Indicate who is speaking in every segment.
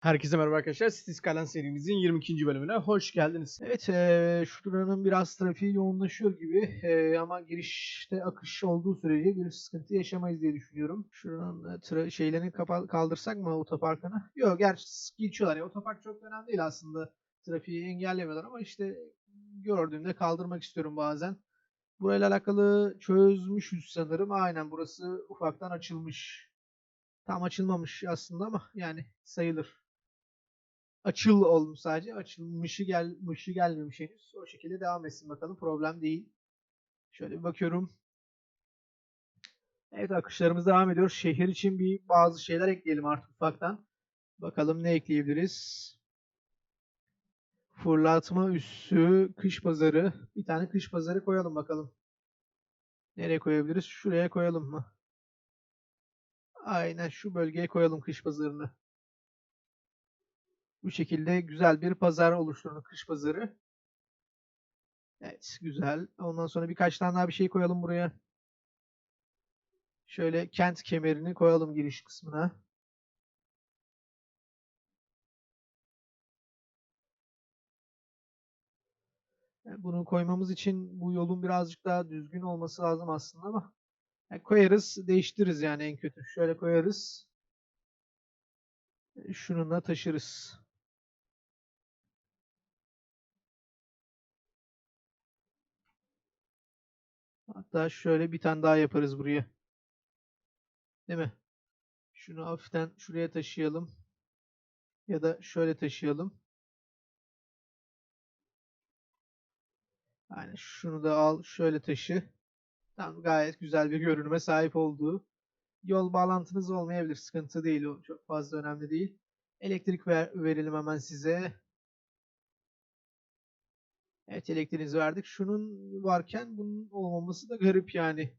Speaker 1: Herkese merhaba arkadaşlar. Cities Kalan serimizin 22. bölümüne hoş geldiniz. Evet, eee şuranın biraz trafiği yoğunlaşıyor gibi eee, ama girişte akış olduğu sürece bir sıkıntı yaşamayız diye düşünüyorum. Şuranın e, tra- şeylerini kaldırsak mı otoparkını? Yok, gerçi geçiyorlar ya. Otopark çok önemli değil aslında. Trafiği engellemiyorlar ama işte gördüğümde kaldırmak istiyorum bazen. Burayla alakalı çözmüşüz sanırım. Aynen burası ufaktan açılmış. Tam açılmamış aslında ama yani sayılır açıl olmuş sadece. Açılmışı gelmişi gelmemiş henüz. O şekilde devam etsin bakalım. Problem değil. Şöyle bir bakıyorum. Evet akışlarımız devam ediyor. Şehir için bir bazı şeyler ekleyelim artık ufaktan. Bakalım ne ekleyebiliriz. Fırlatma üssü, kış pazarı. Bir tane kış pazarı koyalım bakalım. Nereye koyabiliriz? Şuraya koyalım mı? Aynen şu bölgeye koyalım kış pazarını. Bu şekilde güzel bir pazar oluşturduk. Kış pazarı. Evet güzel. Ondan sonra birkaç tane daha bir şey koyalım buraya. Şöyle kent kemerini koyalım giriş kısmına. Yani bunu koymamız için bu yolun birazcık daha düzgün olması lazım aslında ama yani koyarız, değiştiririz yani en kötü. Şöyle koyarız. Şununla taşırız. Hatta şöyle bir tane daha yaparız buraya. Değil mi? Şunu hafiften şuraya taşıyalım. Ya da şöyle taşıyalım. Yani şunu da al, şöyle taşı. Tam gayet güzel bir görünüme sahip olduğu. Yol bağlantınız olmayabilir. Sıkıntı değil o. Çok fazla önemli değil. Elektrik ver, verelim hemen size. Evet elektriğinizi verdik. Şunun varken bunun olmaması da garip yani.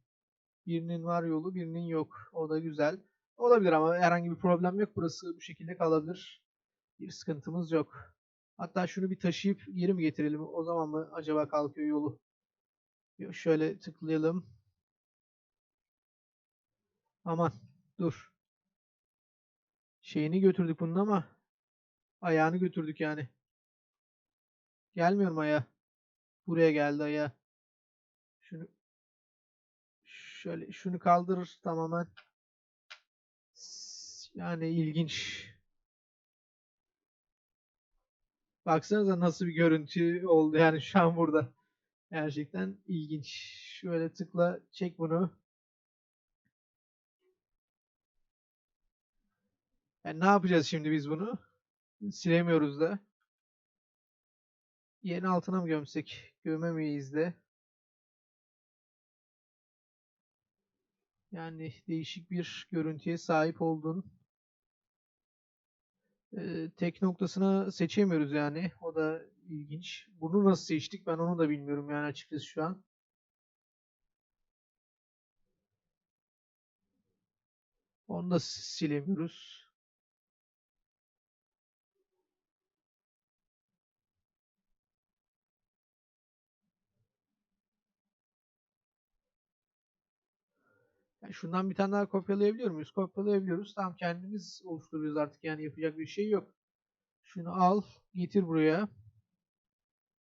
Speaker 1: Birinin var yolu, birinin yok. O da güzel. Olabilir ama herhangi bir problem yok. Burası bu şekilde kalabilir. Bir sıkıntımız yok. Hatta şunu bir taşıyıp geri mi getirelim? O zaman mı acaba kalkıyor yolu? Şöyle tıklayalım. Aman dur. Şeyini götürdük bunun ama ayağını götürdük yani. Gelmiyor mu ayağı? Buraya geldi ayağı. Şunu şöyle şunu kaldır tamamen. Yani ilginç. Baksanıza nasıl bir görüntü oldu yani şu an burada. Gerçekten ilginç. Şöyle tıkla çek bunu. Yani ne yapacağız şimdi biz bunu? Silemiyoruz da. Yerin altına mı gömsek? Gömemeyiz de. Yani değişik bir görüntüye sahip oldun. Ee, tek noktasını seçemiyoruz yani. O da ilginç. Bunu nasıl seçtik ben onu da bilmiyorum yani açıkçası şu an. Onu da silemiyoruz. Şundan bir tane daha kopyalayabiliyor muyuz? Kopyalayabiliyoruz. Tamam kendimiz oluşturuyoruz artık yani yapacak bir şey yok. Şunu al, getir buraya.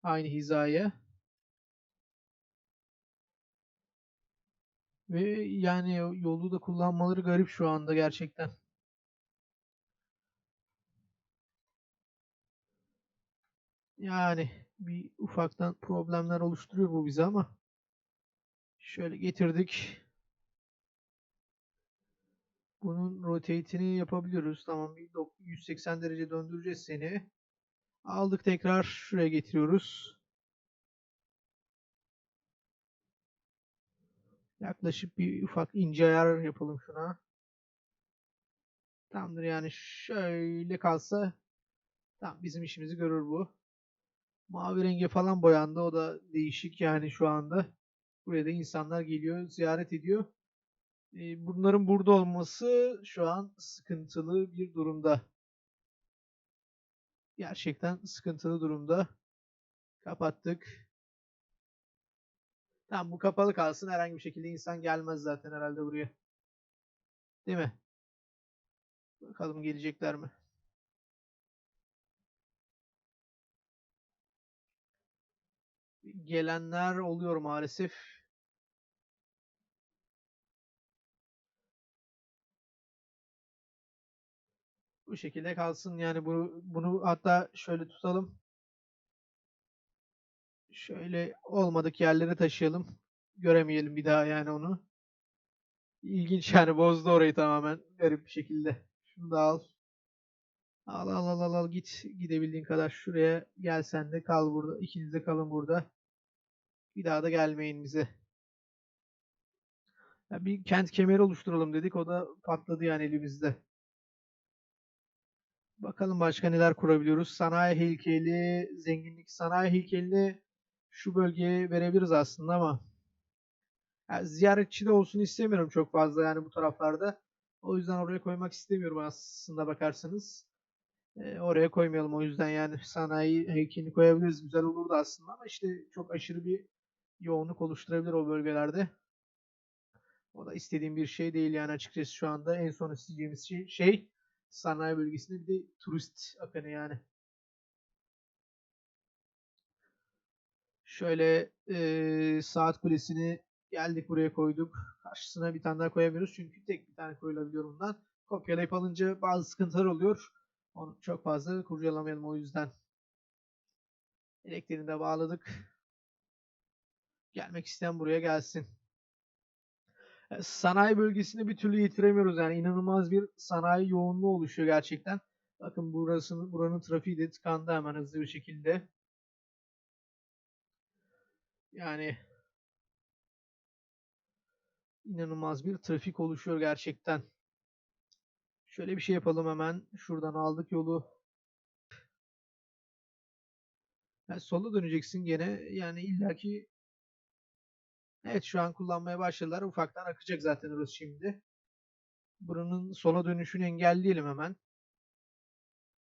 Speaker 1: Aynı hizaya. Ve yani yolu da kullanmaları garip şu anda gerçekten. Yani bir ufaktan problemler oluşturuyor bu bize ama şöyle getirdik. Bunun rotate'ini yapabiliyoruz. Tamam bir dok- 180 derece döndüreceğiz seni. Aldık tekrar şuraya getiriyoruz. Yaklaşık bir ufak ince ayar yapalım şuna. Tamamdır yani şöyle kalsa tamam bizim işimizi görür bu. Mavi renge falan boyandı. O da değişik yani şu anda. Buraya da insanlar geliyor, ziyaret ediyor bunların burada olması şu an sıkıntılı bir durumda. Gerçekten sıkıntılı durumda. Kapattık. Tamam bu kapalı kalsın. Herhangi bir şekilde insan gelmez zaten herhalde buraya. Değil mi? Bakalım gelecekler mi? Gelenler oluyor maalesef. Bu şekilde kalsın yani bunu bunu hatta şöyle tutalım. Şöyle olmadık yerlere taşıyalım. Göremeyelim bir daha yani onu. İlginç yani bozdu orayı tamamen garip bir şekilde. Şunu da al. Al al al al al git gidebildiğin kadar şuraya gel sen de kal burada. İkiniz kalın burada. Bir daha da gelmeyin bize. Ya bir kent kemeri oluşturalım dedik. O da patladı yani elimizde. Bakalım başka neler kurabiliyoruz. Sanayi heykeli, zenginlik sanayi heykelini şu bölgeye verebiliriz aslında ama yani ziyaretçi de olsun istemiyorum çok fazla yani bu taraflarda. O yüzden oraya koymak istemiyorum aslında bakarsanız. Ee, oraya koymayalım o yüzden yani sanayi heykelini koyabiliriz. Güzel olurdu aslında ama işte çok aşırı bir yoğunluk oluşturabilir o bölgelerde. O da istediğim bir şey değil yani açıkçası şu anda en son isteyeceğimiz şey, şey sanayi bölgesinde bir de turist akını yani. Şöyle e, saat kulesini geldik buraya koyduk. Karşısına bir tane daha koyamıyoruz çünkü tek bir tane koyulabiliyor bundan. Kopyalayıp alınca bazı sıkıntılar oluyor. Onu çok fazla kurcalamayalım o yüzden. Elektriğini de bağladık. Gelmek isteyen buraya gelsin. Sanayi bölgesini bir türlü yitiremiyoruz yani inanılmaz bir sanayi yoğunluğu oluşuyor gerçekten. Bakın burasının buranın trafiği de tıkandı hemen hızlı bir şekilde. Yani inanılmaz bir trafik oluşuyor gerçekten. Şöyle bir şey yapalım hemen. Şuradan aldık yolu. Yani sola döneceksin gene. Yani illaki Evet şu an kullanmaya başladılar. Ufaktan akacak zaten orası şimdi. Buranın sola dönüşünü engelleyelim hemen.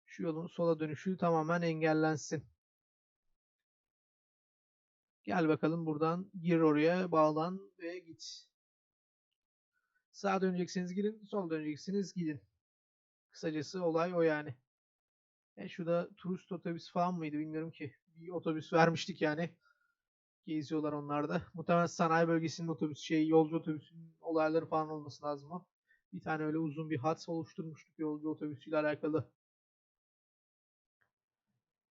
Speaker 1: Şu yolun sola dönüşü tamamen engellensin. Gel bakalım buradan gir oraya bağlan ve git. Sağa döneceksiniz girin, sol döneceksiniz gidin. Kısacası olay o yani. E şurada turist otobüs falan mıydı bilmiyorum ki. Bir otobüs vermiştik yani. Geziyorlar onlar da. Muhtemelen sanayi bölgesinin otobüs şey yolcu otobüsünün olayları falan olması lazım o. Bir tane öyle uzun bir hat oluşturmuştuk yolcu otobüsüyle alakalı.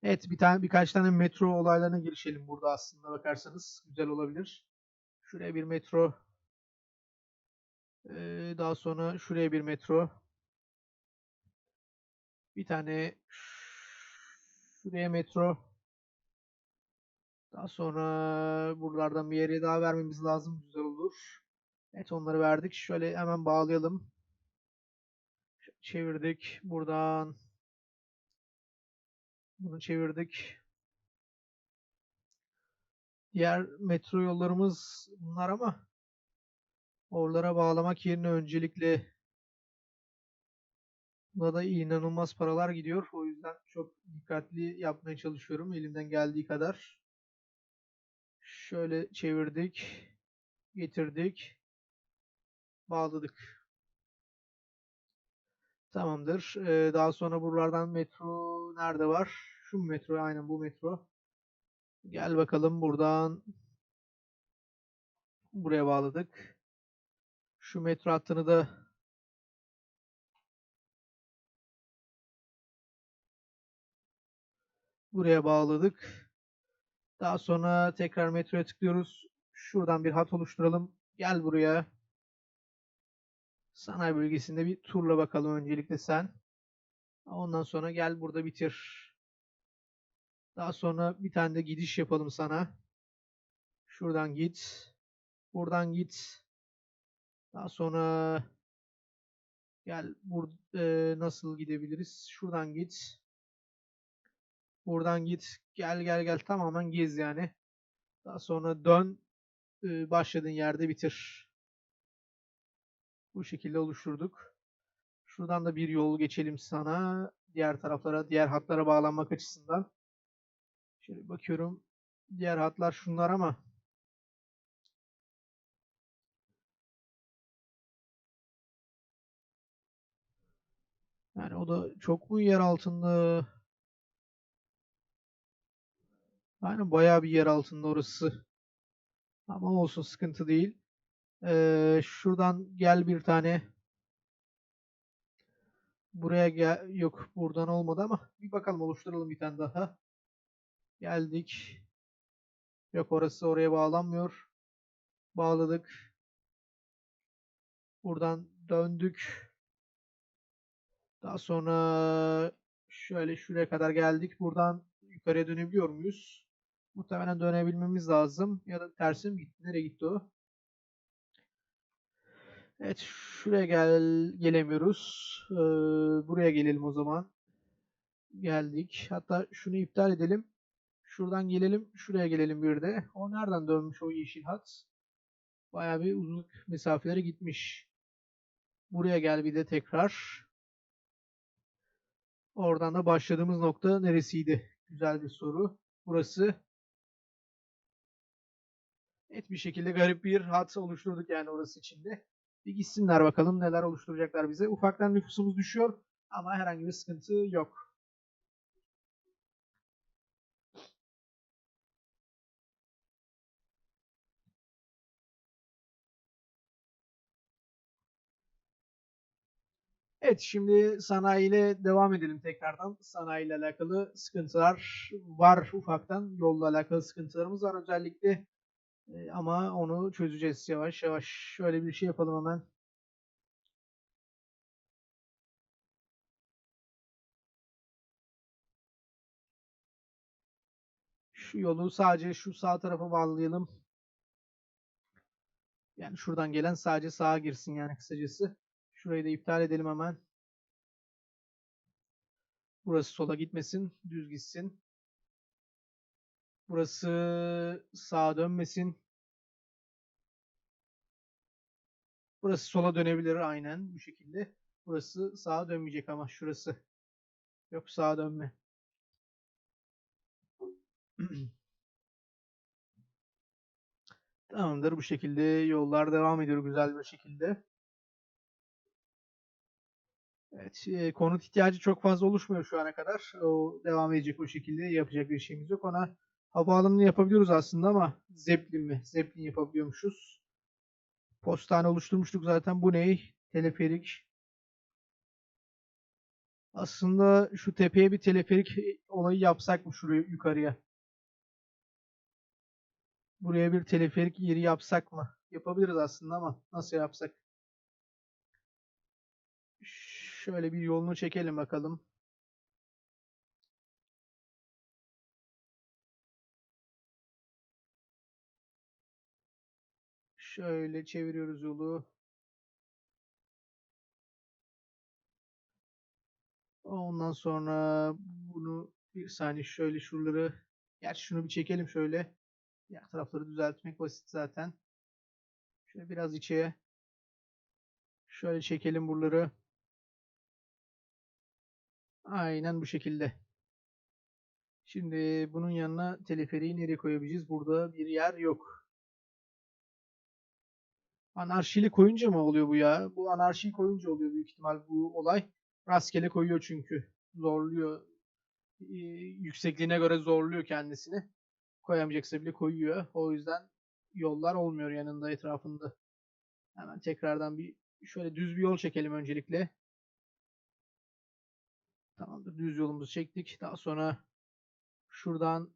Speaker 1: Evet bir tane birkaç tane metro olaylarına girişelim burada aslında bakarsanız güzel olabilir. Şuraya bir metro. Ee, daha sonra şuraya bir metro. Bir tane şuraya metro. Daha sonra buralardan bir yere daha vermemiz lazım. Güzel olur. Evet onları verdik. Şöyle hemen bağlayalım. Çevirdik. Buradan bunu çevirdik. Diğer metro yollarımız bunlar ama oralara bağlamak yerine öncelikle buna da inanılmaz paralar gidiyor. O yüzden çok dikkatli yapmaya çalışıyorum elimden geldiği kadar. Şöyle çevirdik. Getirdik. Bağladık. Tamamdır. Ee, daha sonra buralardan metro nerede var? Şu metro aynen bu metro. Gel bakalım buradan buraya bağladık. Şu metro hattını da buraya bağladık. Daha sonra tekrar metroya tıklıyoruz. Şuradan bir hat oluşturalım. Gel buraya. Sanayi bölgesinde bir turla bakalım öncelikle sen. Ondan sonra gel burada bitir. Daha sonra bir tane de gidiş yapalım sana. Şuradan git. Buradan git. Daha sonra gel bur e, nasıl gidebiliriz? Şuradan git. Buradan git. Gel gel gel tamamen gez yani. Daha sonra dön. E, başladığın yerde bitir. Bu şekilde oluşturduk. Şuradan da bir yol geçelim sana. Diğer taraflara, diğer hatlara bağlanmak açısından. Şöyle bakıyorum. Diğer hatlar şunlar ama yani o da çok mu yer altında? Yani bayağı bir yer altında orası. Ama olsun sıkıntı değil. Ee, şuradan gel bir tane. Buraya gel. Yok buradan olmadı ama bir bakalım oluşturalım bir tane daha. Geldik. Yok orası oraya bağlanmıyor. Bağladık. Buradan döndük. Daha sonra şöyle şuraya kadar geldik. Buradan yukarıya dönebiliyor muyuz? Muhtemelen dönebilmemiz lazım. Ya da tersi mi gitti? Nereye gitti o? Evet şuraya gel gelemiyoruz. Ee, buraya gelelim o zaman. Geldik. Hatta şunu iptal edelim. Şuradan gelelim. Şuraya gelelim bir de. O nereden dönmüş o yeşil hat? Bayağı bir uzun mesafelere gitmiş. Buraya gel bir de tekrar. Oradan da başladığımız nokta neresiydi? Güzel bir soru. Burası. Evet bir şekilde garip bir hat oluşturduk yani orası içinde. Bir gitsinler bakalım neler oluşturacaklar bize. Ufaktan nüfusumuz düşüyor ama herhangi bir sıkıntı yok. Evet şimdi sanayiyle devam edelim tekrardan. Sanayiyle alakalı sıkıntılar var ufaktan. Yolla alakalı sıkıntılarımız var özellikle. Ama onu çözeceğiz yavaş yavaş. Şöyle bir şey yapalım hemen. Şu yolu sadece şu sağ tarafa bağlayalım. Yani şuradan gelen sadece sağa girsin yani kısacası. Şurayı da iptal edelim hemen. Burası sola gitmesin. Düz gitsin. Burası sağa dönmesin. Burası sola dönebilir aynen bu şekilde. Burası sağa dönmeyecek ama şurası. Yok sağa dönme. Tamamdır. Bu şekilde yollar devam ediyor güzel bir şekilde. Evet, e, konut ihtiyacı çok fazla oluşmuyor şu ana kadar. O devam edecek o şekilde. Yapacak bir şeyimiz yok. Ona havaalanını yapabiliyoruz aslında ama Zeppelin mi? Zeppelin yapabiliyormuşuz. Postane oluşturmuştuk zaten. Bu ne? Teleferik. Aslında şu tepeye bir teleferik olayı yapsak mı şuraya yukarıya? Buraya bir teleferik yeri yapsak mı? Yapabiliriz aslında ama nasıl yapsak? Şöyle bir yolunu çekelim bakalım. Şöyle çeviriyoruz yolu. Ondan sonra bunu bir saniye şöyle şuraları gerçi şunu bir çekelim şöyle. Diğer tarafları düzeltmek basit zaten. Şöyle biraz içe. Şöyle çekelim buraları. Aynen bu şekilde. Şimdi bunun yanına teleferiği nereye koyabileceğiz? Burada bir yer yok. Anarşili koyunca mı oluyor bu ya? Bu anarşiyi koyunca oluyor büyük ihtimal bu olay. Rastgele koyuyor çünkü. Zorluyor. Ee, yüksekliğine göre zorluyor kendisini. Koyamayacaksa bile koyuyor. O yüzden yollar olmuyor yanında etrafında. Hemen tekrardan bir şöyle düz bir yol çekelim öncelikle. Tamamdır. Düz yolumuzu çektik. Daha sonra şuradan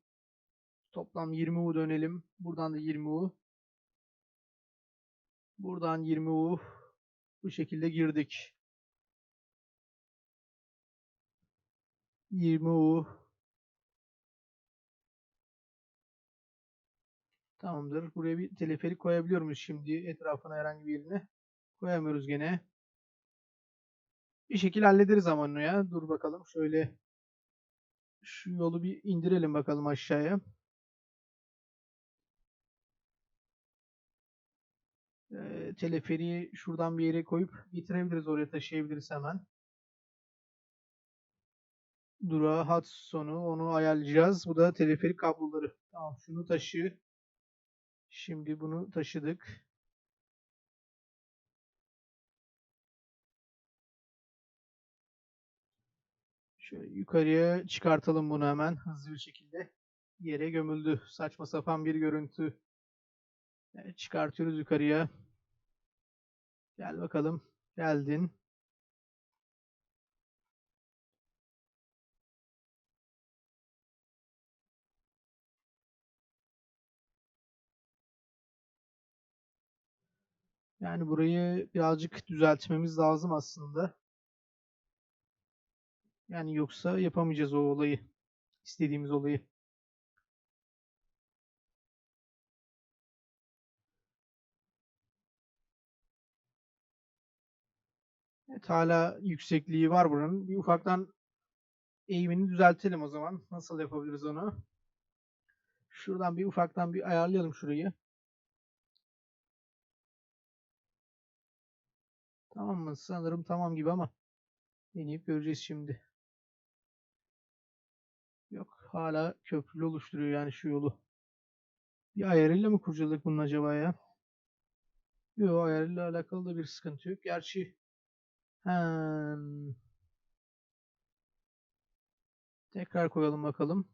Speaker 1: toplam 20 U dönelim. Buradan da 20 U. Buradan 20 U. Bu şekilde girdik. 20 U. Tamamdır. Buraya bir teleferik koyabiliyor muyuz şimdi etrafına herhangi bir yerine? Koyamıyoruz gene. Bir şekilde hallederiz ama ya. Dur bakalım şöyle şu yolu bir indirelim bakalım aşağıya. Teleferiği şuradan bir yere koyup getirebiliriz oraya taşıyabiliriz hemen. Durağı hat sonu onu ayarlayacağız. Bu da teleferik kabloları. Tamam şunu taşı. Şimdi bunu taşıdık. Şöyle yukarıya çıkartalım bunu hemen hızlı bir şekilde. yere gömüldü. Saçma sapan bir görüntü. Evet, çıkartıyoruz yukarıya. Gel bakalım. Geldin. Yani burayı birazcık düzeltmemiz lazım aslında. Yani yoksa yapamayacağız o olayı. İstediğimiz olayı. Evet hala yüksekliği var buranın. Bir ufaktan eğimini düzeltelim o zaman. Nasıl yapabiliriz onu? Şuradan bir ufaktan bir ayarlayalım şurayı. Tamam mı? Sanırım tamam gibi ama deneyip göreceğiz şimdi. Yok hala köprülü oluşturuyor yani şu yolu. Bir ayarıyla mı kurcaladık bunun acaba ya? Yok ayarıyla alakalı da bir sıkıntı yok. Gerçi hem... tekrar koyalım bakalım.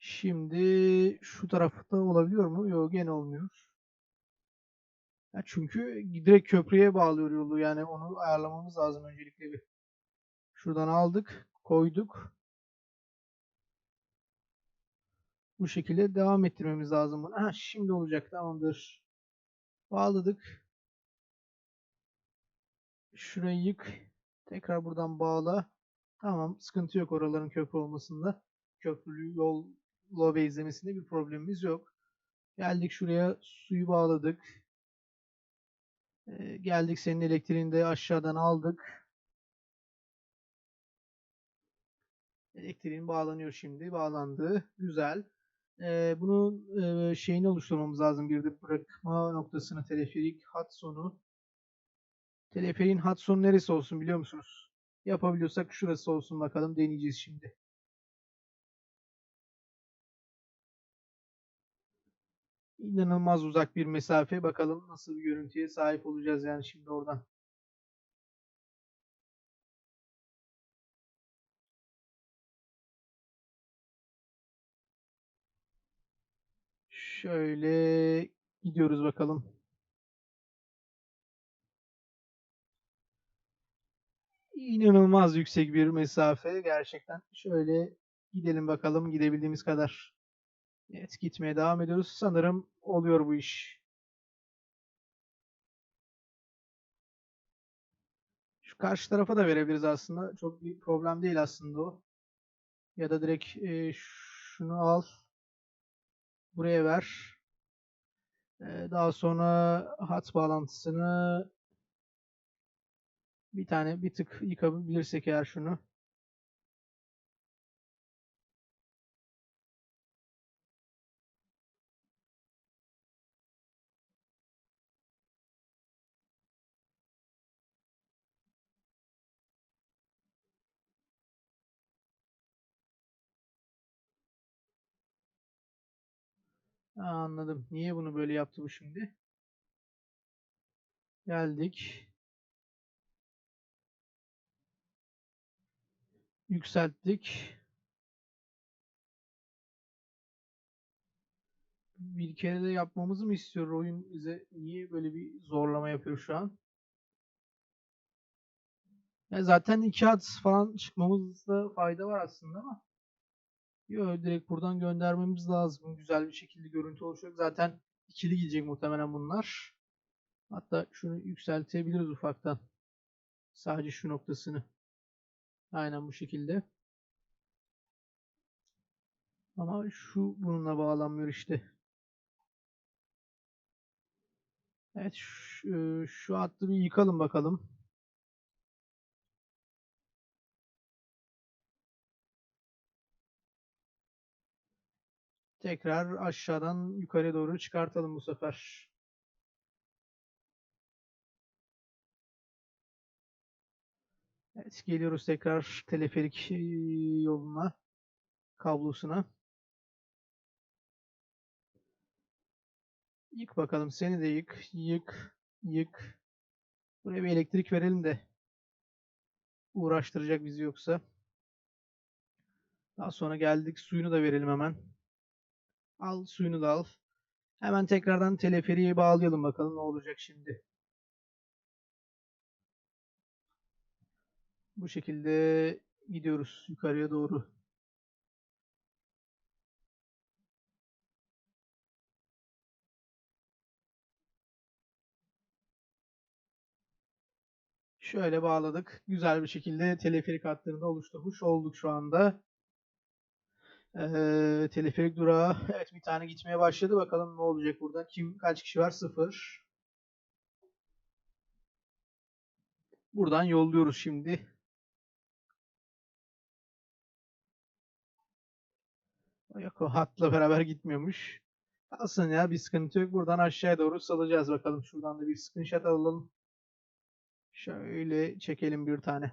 Speaker 1: Şimdi şu tarafta olabiliyor mu? Yok gene olmuyor. Ya çünkü direkt köprüye bağlıyor yolu. Yani onu ayarlamamız lazım öncelikle bir. Şuradan aldık, koyduk. Bu şekilde devam ettirmemiz lazım. Ha, şimdi olacak. Tamamdır. Bağladık. Şurayı yık. Tekrar buradan bağla. Tamam. Sıkıntı yok oraların köprü olmasında. Köprülü yol low izlemesinde bir problemimiz yok. Geldik şuraya suyu bağladık. Ee, geldik senin elektriğini de aşağıdan aldık. Elektriğin bağlanıyor şimdi. Bağlandı. Güzel. Ee, bunun e, şeyini oluşturmamız lazım. Bir de bırakma noktasını teleferik hat sonu. Teleferiğin hat sonu neresi olsun biliyor musunuz? Yapabiliyorsak şurası olsun bakalım. Deneyeceğiz şimdi. İnanılmaz uzak bir mesafe. Bakalım nasıl bir görüntüye sahip olacağız yani şimdi oradan. Şöyle gidiyoruz bakalım. İnanılmaz yüksek bir mesafe gerçekten. Şöyle gidelim bakalım gidebildiğimiz kadar. Evet gitmeye devam ediyoruz. Sanırım oluyor bu iş. Şu karşı tarafa da verebiliriz aslında. Çok bir problem değil aslında o. Ya da direkt e, şunu al. Buraya ver. E, daha sonra hat bağlantısını bir tane bir tık yıkabilirsek eğer şunu. Ha, anladım. Niye bunu böyle yaptı bu şimdi? Geldik. Yükselttik. Bir kere de yapmamızı mı istiyor oyun bize? Niye böyle bir zorlama yapıyor şu an? Ya zaten iki at falan çıkmamızda fayda var aslında ama Yo, direkt buradan göndermemiz lazım. Güzel bir şekilde görüntü oluşacak. Zaten ikili gidecek muhtemelen bunlar. Hatta şunu yükseltebiliriz ufaktan. Sadece şu noktasını. Aynen bu şekilde. Ama şu bununla bağlanmıyor işte. Evet şu, şu hattı bir yıkalım bakalım. Tekrar aşağıdan yukarı doğru çıkartalım bu sefer. Evet, geliyoruz tekrar teleferik yoluna, kablosuna. Yık bakalım, seni de yık, yık, yık. Buraya bir elektrik verelim de uğraştıracak bizi yoksa. Daha sonra geldik suyunu da verelim hemen. Al suyunu da al. Hemen tekrardan teleferiye bağlayalım bakalım ne olacak şimdi. Bu şekilde gidiyoruz yukarıya doğru. Şöyle bağladık. Güzel bir şekilde teleferik hatlarını oluşturmuş olduk şu anda. Ee, teleferik durağı. Evet bir tane gitmeye başladı. Bakalım ne olacak burada. Kim kaç kişi var? Sıfır. Buradan yolluyoruz şimdi. Yok o hatla beraber gitmiyormuş. Kalsın ya bir sıkıntı yok. Buradan aşağıya doğru salacağız bakalım. Şuradan da bir screenshot alalım. Şöyle çekelim bir tane.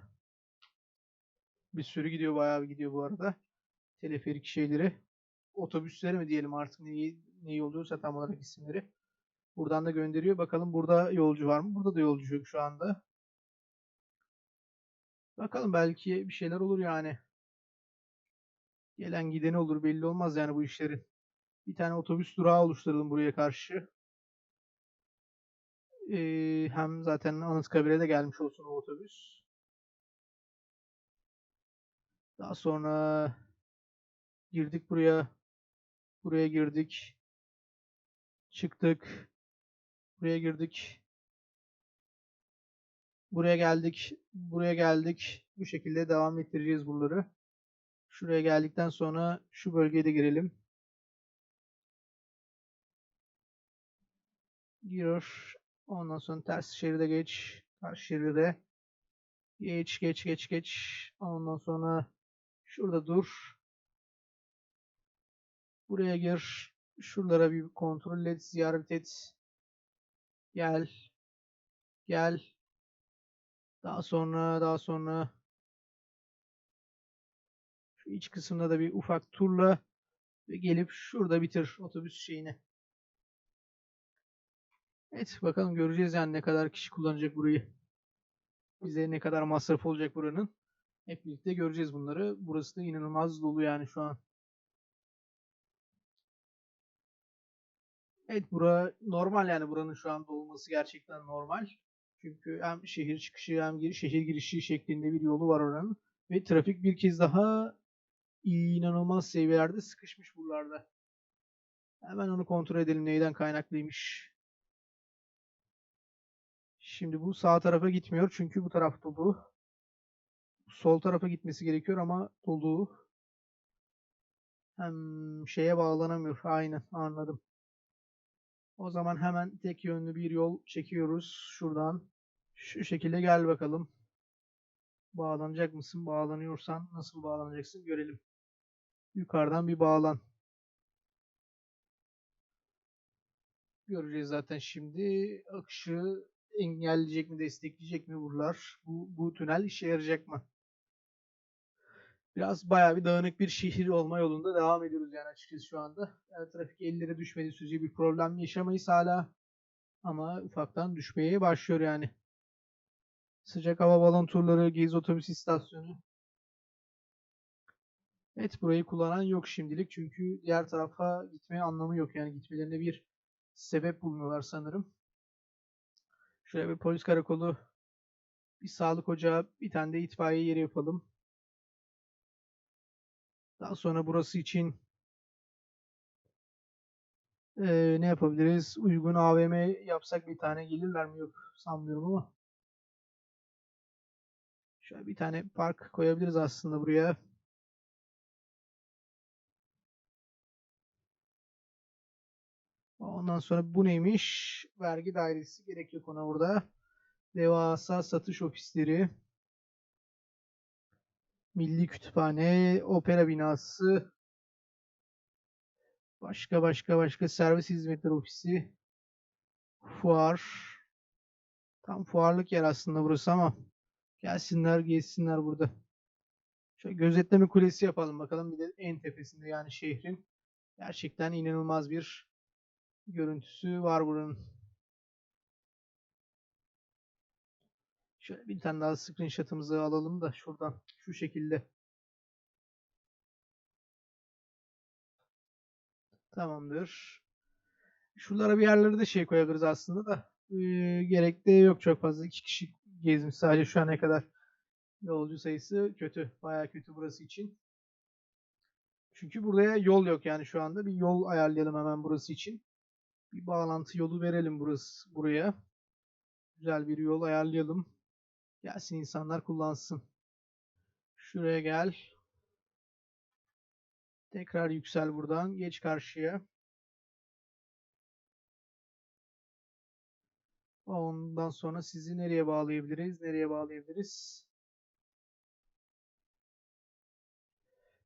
Speaker 1: Bir sürü gidiyor bayağı gidiyor bu arada. Teleferik şeyleri. Otobüsleri mi diyelim artık neyi, neyi oluyorsa tam olarak isimleri. Buradan da gönderiyor. Bakalım burada yolcu var mı? Burada da yolcu yok şu anda. Bakalım belki bir şeyler olur yani. Gelen gideni olur belli olmaz yani bu işlerin. Bir tane otobüs durağı oluşturalım buraya karşı. Ee, hem zaten Anıtkabir'e de gelmiş olsun o otobüs. Daha sonra girdik buraya. Buraya girdik. Çıktık. Buraya girdik. Buraya geldik. Buraya geldik. Bu şekilde devam ettireceğiz buraları. Şuraya geldikten sonra şu bölgeye de girelim. Giriyor. Ondan sonra ters şeride geç. Karşı şeride. Geç geç geç geç. Ondan sonra şurada dur. Buraya gir. Şuralara bir kontrol et. Ziyaret et. Gel. Gel. Daha sonra daha sonra şu iç kısımda da bir ufak turla ve gelip şurada bitir otobüs şeyini. Evet bakalım göreceğiz yani ne kadar kişi kullanacak burayı. Bize ne kadar masraf olacak buranın. Hep birlikte göreceğiz bunları. Burası da inanılmaz dolu yani şu an. Evet bura normal yani buranın şu an dolması gerçekten normal. Çünkü hem şehir çıkışı hem giriş, şehir girişi şeklinde bir yolu var oranın. Ve trafik bir kez daha inanılmaz seviyelerde sıkışmış buralarda. Hemen onu kontrol edelim neyden kaynaklıymış. Şimdi bu sağ tarafa gitmiyor çünkü bu taraf dolu. Sol tarafa gitmesi gerekiyor ama dolu. Hem şeye bağlanamıyor. Aynen anladım. O zaman hemen tek yönlü bir yol çekiyoruz şuradan. Şu şekilde gel bakalım. Bağlanacak mısın? Bağlanıyorsan nasıl bağlanacaksın görelim. Yukarıdan bir bağlan. Göreceğiz zaten şimdi. Akışı engelleyecek mi, destekleyecek mi buralar? Bu, bu tünel işe yarayacak mı? Biraz bayağı bir dağınık bir şehir olma yolunda devam ediyoruz yani açıkçası şu anda. Yani trafik ellere düşmediği sürece bir problem yaşamayız hala. Ama ufaktan düşmeye başlıyor yani. Sıcak hava balon turları, gezi otobüs istasyonu. Evet burayı kullanan yok şimdilik. Çünkü diğer tarafa gitmeye anlamı yok. Yani gitmelerine bir sebep bulmuyorlar sanırım. Şuraya bir polis karakolu, bir sağlık ocağı, bir tane de itfaiye yeri yapalım. Daha sonra burası için ee, ne yapabiliriz? Uygun AVM yapsak bir tane gelirler mi? Yok sanmıyorum ama. Şöyle bir tane park koyabiliriz aslında buraya. Ondan sonra bu neymiş? Vergi dairesi gerek yok ona burada. Devasa satış ofisleri. Milli Kütüphane, Opera binası. Başka başka başka servis hizmetleri ofisi. Fuar. Tam fuarlık yer aslında burası ama gelsinler gezsinler burada. Şöyle gözetleme kulesi yapalım bakalım bir de en tepesinde yani şehrin. Gerçekten inanılmaz bir görüntüsü var buranın. Şöyle bir tane daha screenshot'ımızı alalım da şuradan şu şekilde. Tamamdır. Şuralara bir yerlere de şey koyabiliriz aslında da. Ee, gerek de yok çok fazla. İki kişi gezmiş sadece şu ana kadar. Yolcu sayısı kötü. Bayağı kötü burası için. Çünkü buraya yol yok yani şu anda. Bir yol ayarlayalım hemen burası için. Bir bağlantı yolu verelim burası buraya. Güzel bir yol ayarlayalım. Gelsin insanlar kullansın. Şuraya gel. Tekrar yüksel buradan. Geç karşıya. Ondan sonra sizi nereye bağlayabiliriz? Nereye bağlayabiliriz?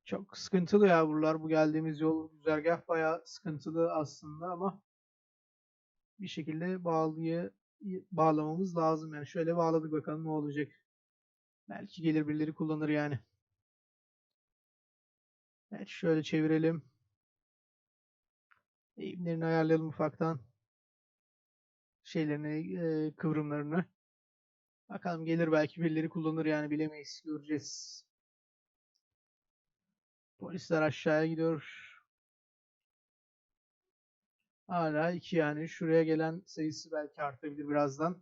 Speaker 1: Çok sıkıntılı ya buralar. Bu geldiğimiz yol güzergah bayağı sıkıntılı aslında ama bir şekilde bağlaya bağlamamız lazım. Yani şöyle bağladık bakalım ne olacak. Belki gelir birileri kullanır yani. Evet şöyle çevirelim. Eğimlerini ayarlayalım ufaktan. Şeylerini, e, kıvrımlarını. Bakalım gelir belki birileri kullanır yani bilemeyiz. Göreceğiz. Polisler aşağıya gidiyor. Hala iki yani. Şuraya gelen sayısı belki artabilir birazdan.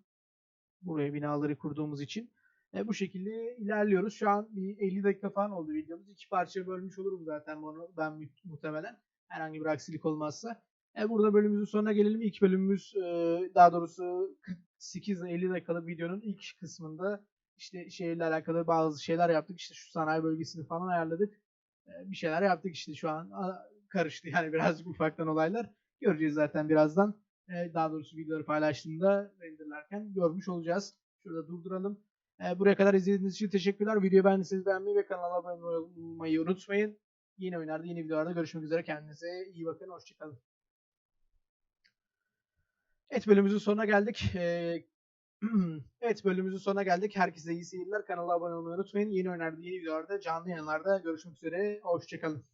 Speaker 1: Buraya binaları kurduğumuz için. E, bu şekilde ilerliyoruz. Şu an bir 50 dakika falan oldu videomuz. İki parçaya bölmüş olurum zaten bunu ben mu- muhtemelen. Herhangi bir aksilik olmazsa. E, burada bölümümüzün sonuna gelelim. İlk bölümümüz e, daha doğrusu 48 ile 50 dakikalık videonun ilk kısmında işte şehirle alakalı bazı şeyler yaptık. İşte şu sanayi bölgesini falan ayarladık. E, bir şeyler yaptık işte şu an karıştı yani birazcık ufaktan olaylar. Göreceğiz zaten birazdan. E, daha doğrusu videoları paylaştığımda renderlerken görmüş olacağız. Şurada durduralım. E, buraya kadar izlediğiniz için teşekkürler. Videoyu beğendiyseniz beğenmeyi ve kanala abone olmayı unutmayın. Yeni oyunlarda, yeni videolarda görüşmek üzere. Kendinize iyi bakın. Hoşçakalın. Evet bölümümüzün sonuna geldik. Ee, evet bölümümüzün sonuna geldik. Herkese iyi seyirler. Kanala abone olmayı unutmayın. Yeni oyunlarda, yeni videolarda, canlı yayınlarda görüşmek üzere. Hoşçakalın.